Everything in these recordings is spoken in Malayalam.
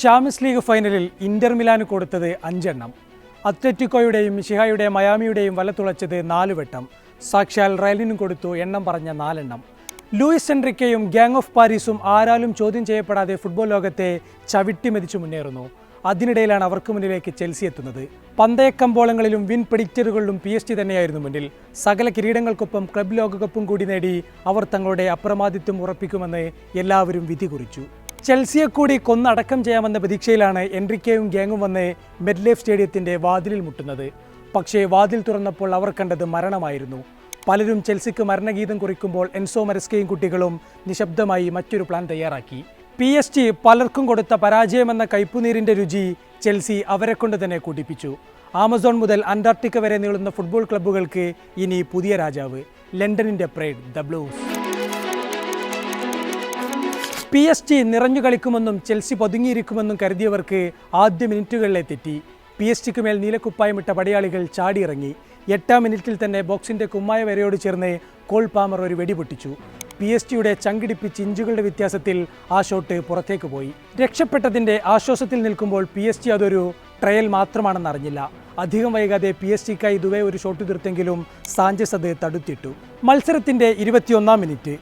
ചാമ്പ്യൻസ് ലീഗ് ഫൈനലിൽ ഇന്റർ മിലാന് കൊടുത്തത് അഞ്ചെണ്ണം. അത്ലറ്റിക്കോയുടെയും ഷിഹായുടെയും മയാമിയുടെയും വല തുളച്ചത് നാല് വട്ടം സാക്ഷാൽ റയലിനും കൊടുത്തു എണ്ണം പറഞ്ഞ നാലെണ്ണം. ലൂയിസ് എൻട്രിക്കയും ഗാങ് ഓഫ് പാരീസും ആരാലും ചോദ്യം ചെയ്യപ്പെടാതെ ഫുട്ബോൾ ലോകത്തെ ചവിട്ടിമെതിച്ചു മുന്നേറുന്നു. അതിനിടയിലാണ് അവർക്ക് മുന്നിലേക്ക് ചെൽസി എത്തുന്നത്. പന്തയക്കമ്പോളങ്ങളിലും വിൻ പ്രിഡിക്റ്ററുകളിലും പി എസ് ടി തന്നെയായിരുന്നു മുന്നിൽ. സകല കിരീടങ്ങൾക്കൊപ്പം ക്ലബ് ലോകകപ്പും കൂടി നേടി അവർ തങ്ങളുടെ അപ്രമാദിത്വം ഉറപ്പിക്കുമെന്ന് എല്ലാവരും വിധി കുറിച്ചു. ചെൽസിയെ കൂടി കൊന്നടക്കം ചെയ്യാമെന്ന പ്രതീക്ഷയിലാണ് എൻറിക്കയും ഗ്യാങ്ങും വന്ന് മെഡ്ലേഫ് സ്റ്റേഡിയത്തിന്റെ വാതിലിൽ മുട്ടുന്നത്. പക്ഷേ വാതിൽ തുറന്നപ്പോൾ അവർ കണ്ടത് മരണമായിരുന്നു. പലരും ചെൽസിക്ക് മരണഗീതം കുറിക്കുമ്പോൾ എൻസോ മരസ്കയും കുട്ടികളും നിശബ്ദമായി മറ്റൊരു പ്ലാൻ തയ്യാറാക്കി. പി എസ് ടി പലർക്കും കൊടുത്ത പരാജയമെന്ന കയ്പുനീരിന്റെ രുചി ചെൽസി അവരെ കൊണ്ട് തന്നെ കുടിപ്പിച്ചു ആമസോൺ മുതൽ അന്റാർട്ടിക്ക വരെ നീളുന്ന ഫുട്ബോൾ ക്ലബ്ബുകൾക്ക് ഇനി പുതിയ രാജാവ്. ലണ്ടനിന്റെ pride the Blues. P S T നിറഞ്ഞു കളിക്കുമെന്നും ചെൽസി പതുങ്ങിയിരിക്കുമെന്നും കരുതിയവർക്ക് ആദ്യ മിനിറ്റുകളിലെ തെറ്റി. പി എസ് ടിക്ക് മേൽ നീലക്കുപ്പായമിട്ട പടയാളികൾ ചാടിയിറങ്ങി. എട്ടാം മിനിറ്റിൽ തന്നെ ബോക്സിന്റെ കുമ്മായ വരയോട് ചേർന്ന് കോൾ പാമർ ഒരു വെടിപൊട്ടിച്ചു പി എസ് ടിയുടെ ചങ്കിടിപ്പിച്ച് ഇഞ്ചുകളുടെ വ്യത്യാസത്തിൽ ആ ഷോട്ട് പുറത്തേക്ക് പോയി. രക്ഷപ്പെട്ടതിന്റെ ആശ്വാസത്തിൽ നിൽക്കുമ്പോൾ പി എസ് ടി അതൊരു ട്രയൽ മാത്രമാണെന്ന് അറിഞ്ഞില്ല. അധികം വൈകാതെ പി എസ് ടിക്കായി ദുബൈ ഒരു ഷോട്ട് തീർത്തെങ്കിലും സാഞ്ചസ് അത് തടുത്തിട്ടു. മത്സരത്തിന്റെ ഇരുപത്തിയൊന്നാം മിനിറ്റ്.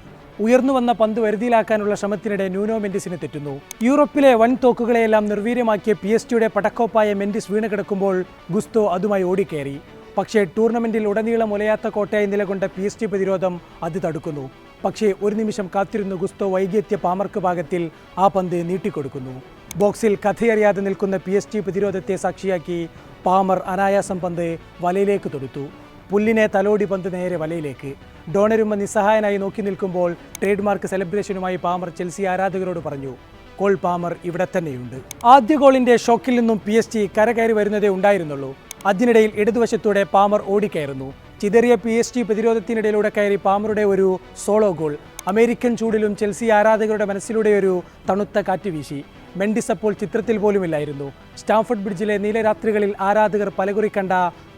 ഉയർന്നു വന്ന പന്ത് വരുതിയിലാക്കാനുള്ള ശ്രമത്തിനിടെ ന്യൂനോ മെൻഡിസിന് തെറ്റുന്നു. യൂറോപ്പിലെ വൻ തോക്കുകളെയെല്ലാം നിർവീര്യമാക്കിയ പി എസ് ടിയുടെ പടക്കോപ്പായ മെൻഡിസ് വീണ് കിടക്കുമ്പോൾ ഗുസ്തോ അതുമായി ഓടിക്കേറി. പക്ഷേ ടൂർണമെന്റിൽ ഉടനീളം ഒലയാത്ത കോട്ടയായി നിലകൊണ്ട പി എസ് ടി പ്രതിരോധം അത് തടുക്കുന്നു. പക്ഷേ ഒരു നിമിഷം കാത്തിരുന്ന് ഗുസ്തോ വൈകിയെത്തിയ പാമർക്ക് ഭാഗത്തിൽ ആ പന്ത് നീട്ടിക്കൊടുക്കുന്നു. ബോക്സിൽ കഥയറിയാതെ നിൽക്കുന്ന പി എസ് ടി പ്രതിരോധത്തെ സാക്ഷിയാക്കി പാമർ അനായാസം പന്ത് വലയിലേക്ക് തൊടുത്തു. പുല്ലിനെ തലോടി പന്ത് നേരെ വലയിലേക്ക്. ഡോണരുമ്മ നിസ്സഹായനായി നോക്കി നിൽക്കുമ്പോൾ ട്രേഡ് മാർക്ക് സെലിബ്രേഷനുമായി പാമർ ചെൽസി ആരാധകരോട് പറഞ്ഞു കോൾ പാമർ ഇവിടെ തന്നെയുണ്ട്. ആദ്യ ഗോളിന്റെ ഷോക്കിൽ നിന്നും പി എസ് ടി കരകയറി വരുന്നതേ ഉണ്ടായിരുന്നുള്ളൂ. അതിനിടയിൽ ഇടതുവശത്തൂടെ പാമർ ഓടിക്കയറുന്നു. ചിതറിയ പി എസ് ടി പ്രതിരോധത്തിനിടയിലൂടെ കയറി പാമറുടെ ഒരു സോളോ ഗോൾ. അമേരിക്കൻ ചൂടിലും ചെൽസി ആരാധകരുടെ മനസ്സിലൂടെ ഒരു തണുത്ത കാറ്റ് വീശി. മെൻഡിസ് അപ്പോൾ ചിത്രത്തിൽ പോലുമില്ലായിരുന്നു. സ്റ്റാംഫോർഡ് ബ്രിഡ്ജിലെ നീലരാത്രികളിൽ ആരാധകർ പലകുറി കണ്ട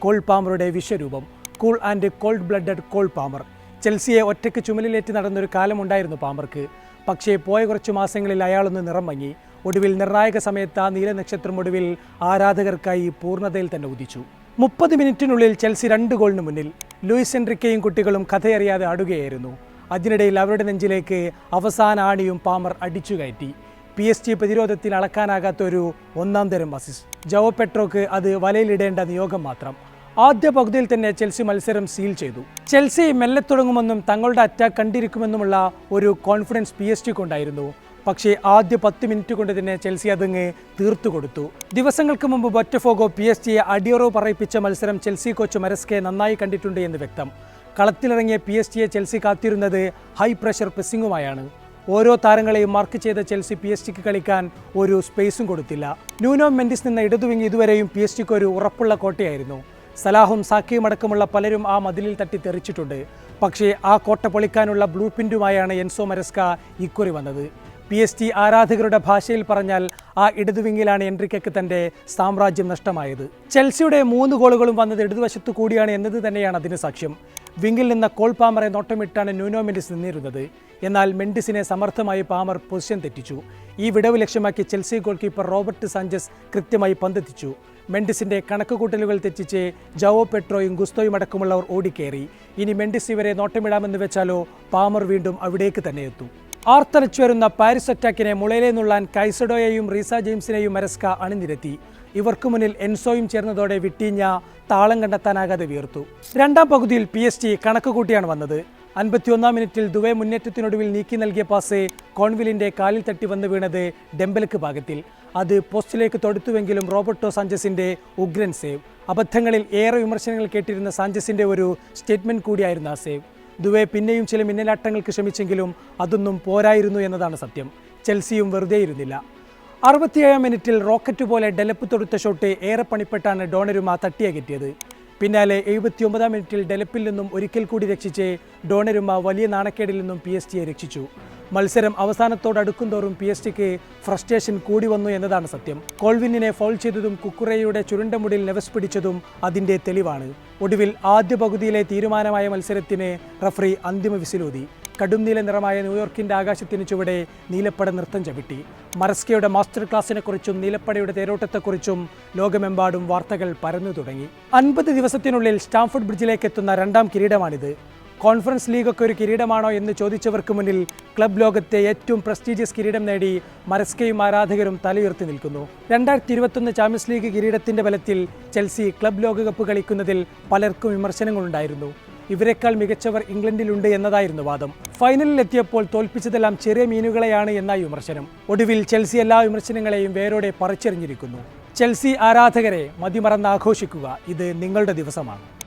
കോൾ പാമറുടെ വിശ്വരൂപം. Cool and cold blooded Cole Palmer ചെൽസിയെ ഒറ്റയ്ക്ക് ചുമലിലേറ്റ് നടന്നൊരു കാലമുണ്ടായിരുന്നു പാമർക്ക് പക്ഷേ പോയ കുറച്ച് മാസങ്ങളിൽ അയാളൊന്ന് നിറം മങ്ങി. ഒടുവിൽ നിർണായക സമയത്ത് ആ നീല നക്ഷത്രം ഒടുവിൽ ആരാധകർക്കായി പൂർണതയിൽ തന്നെ ഉദിച്ചു. മുപ്പത് മിനിറ്റിനുള്ളിൽ ചെൽസി രണ്ട് ഗോളിന് മുന്നിൽ. ലൂയിസ് എൻറിക്കയും കുട്ടികളും കഥയറിയാതെ അടുകയായിരുന്നു അതിനിടയിൽ അവരുടെ നെഞ്ചിലേക്ക് അവസാന ആണിയും പാമർ അടിച്ചു കയറ്റി. പി എസ് ടി പ്രതിരോധത്തിൽ അളക്കാനാകാത്ത ഒരു ഒന്നാം തരം അസിസ്റ്റ്. ജവോ പെട്രോക്ക് അത് വലയിലിടേണ്ട നിയോഗം മാത്രം. ആദ്യ പകുതിയിൽ തന്നെ ചെൽസി മത്സരം സീൽ ചെയ്തു. ചെൽസി മെല്ലെ തുടങ്ങുമെന്നും തങ്ങളുടെ അറ്റാക്ക് കണ്ടിരിക്കുമെന്നുമുള്ള ഒരു കോൺഫിഡൻസ് പി എസ് ടിക്കുണ്ടായിരുന്നു പക്ഷേ ആദ്യ പത്ത് മിനിറ്റ് കൊണ്ട് തന്നെ ചെൽസി അതങ്ങ് തീർത്തു കൊടുത്തു. ദിവസങ്ങൾക്ക് മുമ്പ് ബൊറ്റഫോഗോ പി എസ് ടിയെ അടിയറോ പറയിപ്പിച്ച മത്സരം ചെൽസി കോച്ച് മരസ്കെ നന്നായി കണ്ടിട്ടുണ്ട് എന്ന് വ്യക്തം. കളത്തിലിറങ്ങിയ പി എസ് ടിയെ ചെൽസി കാത്തിരുന്നത് ഹൈ പ്രഷർ പ്രസിംഗുമായാണ് ഓരോ താരങ്ങളെയും മാർക്ക് ചെയ്ത ചെൽസി പി എസ് ടിക്ക് കളിക്കാൻ ഒരു സ്പേസും കൊടുത്തില്ല. ന്യൂനോ മെൻഡിസ് നിന്ന ഇടതുവിങ്ങി ഇതുവരെയും പി എസ് ടിക്ക് ഒരു ഉറപ്പുള്ള കോട്ടയായിരുന്നു. സലാഹും സാക്കിയും അടക്കമുള്ള പലരും ആ മതിലിൽ തട്ടി തെറിച്ചിട്ടുണ്ട്. പക്ഷേ ആ കോട്ട പൊളിക്കാനുള്ള ബ്ലൂ പ്രിന്റുമായാണ് എൻസോ മരസ്ക ഇക്കുറി വന്നത്. പി എസ് ടി ആരാധകരുടെ ഭാഷയിൽ പറഞ്ഞാൽ ആ ഇടതുവിങ്ങിലാണ് എൻട്രിക്കയ്ക്ക് തന്റെ സാമ്രാജ്യം നഷ്ടമായത്. ചെൽസിയുടെ മൂന്ന് ഗോളുകളും വന്നത് ഇടതുവശത്തു കൂടിയാണ് എന്നത് തന്നെയാണ് അതിന് സാക്ഷ്യം. വിങ്ങിൽ നിന്ന കോൾ പാമറെ നോട്ടമിട്ടാണ് ന്യൂനോ മെൻഡിസ് നിന്നിരുന്നത്. എന്നാൽ മെൻഡിസിനെ സമർത്ഥമായി പാമർ പൊസിഷൻ തെറ്റിച്ചു. ഈ വിടവ് ലക്ഷ്യമാക്കി Chelsea goalkeeper Robert Sanchez കൃത്യമായി പന്തെത്തിച്ചു. മെൻഡിസിന്റെ കണക്കുകൂട്ടലുകൾ തെറ്റിച്ച് ജവോ പെട്രോയും ഗുസ്തോയും അടക്കമുള്ളവർ ഓടിക്കേറി. ഇനി മെൻഡിസ് ഇവരെ നോട്ടമിടാമെന്ന് വെച്ചാലോ പാമർ വീണ്ടും അവിടേക്ക് തന്നെ എത്തും. ആർത്തലച്ചു വരുന്ന പാരിസ് അറ്റാക്കിനെ മുളയിലെ നുള്ളാൻ കൈസഡോയെയും റീസ ജെയിംസിനെയും മരസ്ക അണിനിരത്തി. ഇവർക്ക് മുന്നിൽ എൻസോയും ചേർന്നതോടെ വിട്ടീഞ്ഞ താളം കണ്ടെത്താനാകാതെ വീർത്തു രണ്ടാം പകുതിയിൽ പി എസ് ടി കണക്ക് കൂട്ടിയാണ് വന്നത്. അൻപത്തിയൊന്നാം മിനിറ്റിൽ ദുബൈ മുന്നേറ്റത്തിനൊടുവിൽ നീക്കി നൽകിയ പാസ് കോൺവിലിന്റെ കാലിൽ തട്ടി വന്ന് വീണത് ഡെമ്പലക്ക് ഭാഗത്തിൽ. അത് പോസ്റ്റിലേക്ക് തൊടുത്തുവെങ്കിലും റോബർട്ടോ സാഞ്ചസിന്റെ ഉഗ്രൻ സേവ്. അബദ്ധങ്ങളിൽ ഏറെ വിമർശനങ്ങൾ കേട്ടിരുന്ന സാഞ്ചസിന്റെ ഒരു സ്റ്റേറ്റ്മെന്റ് കൂടിയായിരുന്നു ആ സേവ്. ദുബൈ പിന്നെയും ചില മിന്നലാട്ടങ്ങൾക്ക് ശ്രമിച്ചെങ്കിലും അതൊന്നും പോരായിരുന്നു എന്നതാണ് സത്യം. ചെൽസിയും വെറുതെ ഇരുന്നില്ല അറുപത്തിയേഴാം മിനിറ്റിൽ റോക്കറ്റ് പോലെ ഡെലപ്പ് തൊടുത്ത ഷോട്ട് ഏറെ പണിപ്പെട്ടാണ് ഡോണരുമ തട്ടിയകറ്റിയത് പിന്നാലെ എഴുപത്തിയൊമ്പതാം മിനിറ്റിൽ ഡെലപ്പിൽ നിന്നും ഒരിക്കൽ കൂടി രക്ഷിച്ച് ഡോണരുമ വലിയ നാണക്കേടിൽ നിന്നും പി എസ് ടിയെ രക്ഷിച്ചു. മത്സരം അവസാനത്തോടടുക്കും തോറും പി എസ് ടിക്ക് ഫ്രസ്ട്രേഷൻ കൂടി വന്നു എന്നതാണ് സത്യം. കോൾവിന്നിനെ ഫൗൾ ചെയ്തതും കുക്കുറയുടെ ചുരുണ്ട മുടിൽ നെവസ് പിടിച്ചതും അതിന്റെ തെളിവാണ്. ഒടുവിൽ ആദ്യ പകുതിയിലെ തീരുമാനമായ മത്സരത്തിന് റഫറി അന്തിമ വിസിലൂതി. കടും നീല നിറമായ ന്യൂയോർക്കിന്റെ ആകാശത്തിന് ചുവടെ നീലപ്പട നൃത്തം ചവിട്ടി. മറസ്കയുടെ മാസ്റ്റർ ക്ലാസ്സിനെക്കുറിച്ചും നീലപ്പടയുടെ തേരോട്ടത്തെക്കുറിച്ചും ലോകമെമ്പാടും വാർത്തകൾ പരന്നു തുടങ്ങി. അൻപത് ദിവസത്തിനുള്ളിൽ സ്റ്റാംഫോർഡ് ബ്രിഡ്ജിലേക്ക് എത്തുന്ന രണ്ടാം കിരീടമാണിത്. കോൺഫറൻസ് ലീഗൊക്കെ ഒരു കിരീടമാണോ എന്ന് ചോദിച്ചവർക്ക് മുന്നിൽ ക്ലബ് ലോകത്തെ ഏറ്റവും പ്രസ്റ്റീജിയസ് കിരീടം നേടി മരസ്കയും ആരാധകരും തലയുയർത്തി നിൽക്കുന്നു. രണ്ടായിരത്തി ഇരുപത്തൊന്ന് ചാമ്പ്യൻസ് ലീഗ് കിരീടത്തിന്റെ ബലത്തിൽ ചെൽസി ക്ലബ് ലോകകപ്പ് കളിക്കുന്നതിൽ പലർക്കും വിമർശനങ്ങളുണ്ടായിരുന്നു. ഇവരെക്കാൾ മികച്ചവർ ഇംഗ്ലണ്ടിലുണ്ട് എന്നതായിരുന്നു വാദം. ഫൈനലിൽ എത്തിയപ്പോൾ തോൽപ്പിച്ചതെല്ലാം ചെറിയ മീനുകളെയാണ് എന്നായി വിമർശനം. ഒടുവിൽ ചെൽസി എല്ലാ വിമർശനങ്ങളെയും വേരോടെ പറിച്ചെറിഞ്ഞിരിക്കുന്നു. ചെൽസി ആരാധകരെ മതിമറന്ന് ആഘോഷിക്കുക ഇത് നിങ്ങളുടെ ദിവസമാണ്.